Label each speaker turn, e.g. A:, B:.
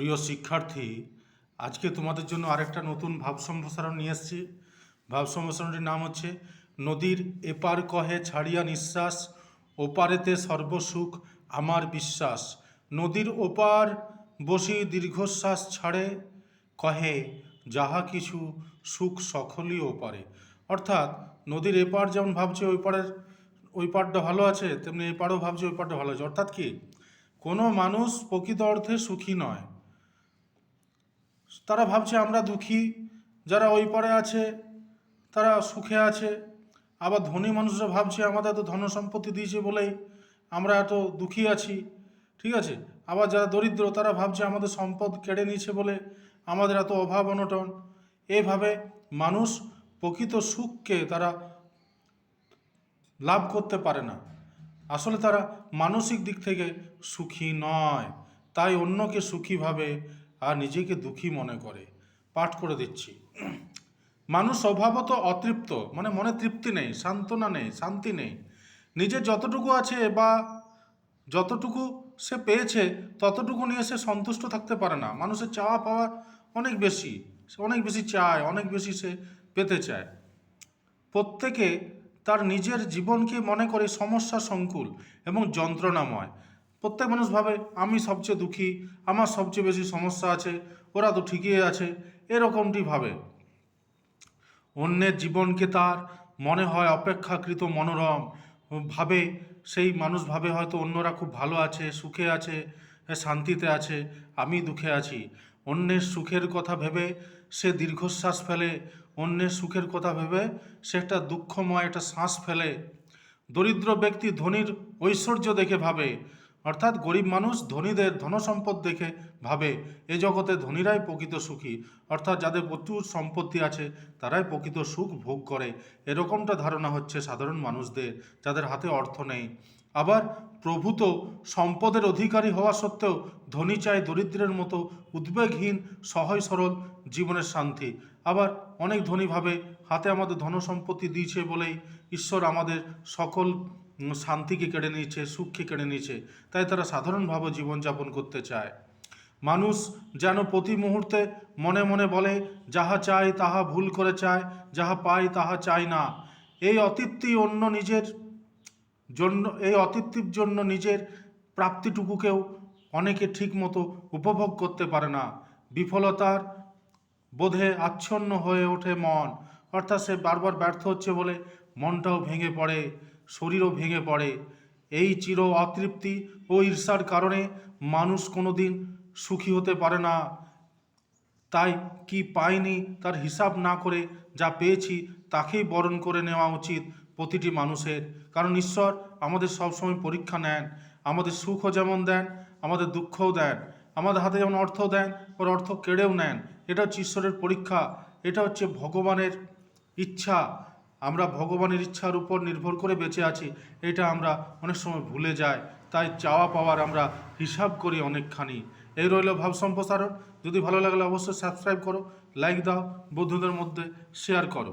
A: প্রিয় শিক্ষার্থী, আজকে তোমাদের জন্য আরেকটা নতুন ভাব সম্প্রসারণ নিয়ে এসেছি। ভাব সম্প্রসারণটির নাম হচ্ছে, নদীর এপার কহে ছাড়িয়া নিঃশ্বাস, ওপারেতে সর্বসুখ আমার বিশ্বাস। নদীর ওপার বসি দীর্ঘশ্বাস ছাড়ে, কহে যাহা কিছু সুখ সকলই ওপারে। অর্থাৎ, নদীর এপার যেমন ভাবছে ওই পারের, ওই পারটা ভালো আছে, তেমনি এই পারও ভাবছে ওই পারটা ভালো আছে। অর্থাৎ কি? কোনো মানুষ প্রকৃত অর্থে সুখী নয়। তারা ভাবছে আমরা দুঃখী, যারা ওই পরে আছে, তারা সুখে আছে। আবার ধনী মানুষরা ভাবছে, আমাদের এত ধন সম্পত্তি দিয়েছে বলেই আমরা এত দুঃখী আছি। ঠিক আছে? আবার যারা দরিদ্র, তারা ভাবছে আমাদের সম্পদ কেড়ে নিয়েছে বলে আমাদের এত অভাব অনটন। এইভাবে মানুষ প্রকৃত সুখকে তারা লাভ করতে পারে না। আসলে তারা মানসিক দিক থেকে সুখী নয়। তাই অন্যকে সুখী ভাবে আর নিজেকে দুঃখী মনে করে। পাঠ করে দিচ্ছি। মানুষ স্বভাবত অতৃপ্ত মানে মনে তৃপ্তি নেই, সান্ত্বনা নেই, শান্তি নেই। নিজের যতটুকু আছে বা যতটুকু সে পেয়েছে, ততটুকু নিয়ে সে সন্তুষ্ট থাকতে পারে না। মানুষের চাওয়া পাওয়া অনেক বেশি, সে অনেক বেশি চায়, অনেক বেশি সে পেতে চায়। প্রত্যেকে তার নিজের জীবনকে মনে করে সমস্যা সংকুল এবং যন্ত্রণাময়। প্রত্যেক মানুষ ভাবে, আমি সবচেয়ে দুঃখী, আমার সবচেয়ে বেশি সমস্যা আছে, ওরা তো ঠিকই আছে, এরকমটি ভাবে। অন্যের জীবনকে তার মনে হয় অপেক্ষাকৃত মনোরম, ভাবে, সেই মানুষ ভাবে হয়তো অন্যরা খুব ভালো আছে, সুখে আছে, শান্তিতে আছে, আমি দুঃখে আছি। অন্যের সুখের কথা ভেবে সে দীর্ঘশ্বাস ফেলে, অন্যের সুখের কথা ভেবে সে একটা দুঃখময় একটা শ্বাস ফেলে। দরিদ্র ব্যক্তি ধনীর ঐশ্বর্য দেখে ভাবে অর্থাৎ গরিব মানুষ ধনীদের ধনসম্পদ দেখে ভাবে, এ জগতে ধনীরাই প্রকৃত সুখী। অর্থাৎ যাদের প্রচুর সম্পত্তি আছে, তারাই প্রকৃত সুখ ভোগ করে। এরকমটা ধারণা হচ্ছে সাধারণ মানুষদের, যাদের হাতে অর্থ নেই। আবার প্রভূত সম্পদের অধিকারী হওয়া সত্ত্বেও ধনী চায় দরিদ্রের মতো উদ্বেগহীন, সহজ সরল জীবনের শান্তি। আবার অনেক ধনীভাবে হাতে আমাদের ধন সম্পত্তি দিয়েছে বলেই ঈশ্বর আমাদের সকল শান্তিকে কেড়ে নিয়েছে, সুখকে কেড়ে নিয়েছে। তাই তারা সাধারণভাবে জীবনযাপন করতে চায়। মানুষ যেন প্রতি মুহূর্তে মনে মনে বলে, যাহা চায় তাহা ভুল করে চায়, যাহা পায় তাহা চায় না। এই অতৃপ্তি অন্য নিজের জন্য, এই অতৃপ্তির জন্য নিজের প্রাপ্তিটুকুকেও অনেকে ঠিকমতো উপভোগ করতে পারে না। বিফলতার বোধে আচ্ছন্ন হয়ে ওঠে মন। অর্থাৎ সে বারবার ব্যর্থ হচ্ছে বলে মনটাও ভেঙে পড়ে, শরীরও ভেঙে পড়ে। এই চির অতৃপ্তি ও ঈর্ষার কারণে মানুষ কোনোদিন সুখী হতে পারে না। তাই কি পাইনি তার হিসাব না করে যা পেয়েছি তাকেই বরণ করে নেওয়া উচিত। প্রতিটি মানুষের। কারণ ঈশ্বর আমাদের সবসময় পরীক্ষা নেন, আমাদের সুখও যেমন দেন, আমাদের দুঃখও দেন, আমাদের হাতে যেমন অর্থ দেন, ওর অর্থ কেড়েও নেন। এটা হচ্ছে ঈশ্বরের পরীক্ষা, এটা হচ্ছে ভগবানের ইচ্ছা। আমরা ভগবানের ইচ্ছার উপর নির্ভর করে বেঁচে আছি, এটা আমরা অনেক সময় ভুলে যাই। তাই চাওয়া পাওয়ার আমরা হিসাব করি অনেকখানি। এই রইল ভাব সম্প্রসারণ। যদি ভালো লাগলে অবশ্যই সাবস্ক্রাইব করো লাইক দাও, বন্ধুদের মধ্যে শেয়ার করো।